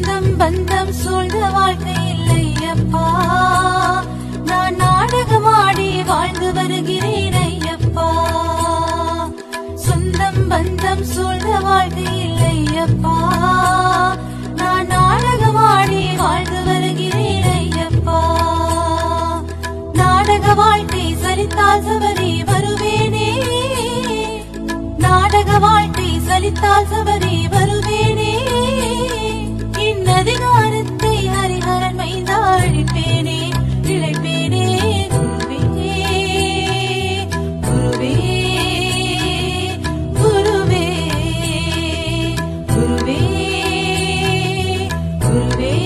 சொந்தம் பந்தம் சூழ்ந்த வாழ்க்கை இல்லை அப்பா நான் நாடகமாடி வாழ்ந்து வருகிறேன் ஐயப்பா. சொந்தம் பந்தம் சூழ்ந்த வாழ்க்கை இல்லை அப்பா நான் நாடகமாடி வாழ்ந்து வருகிறேன் ஐயப்பா. நாடக வாழ்க்கை சரித்தால் சபரி வருவேனே. நாடக வாழ்க்கை சரித்தால் சபரி could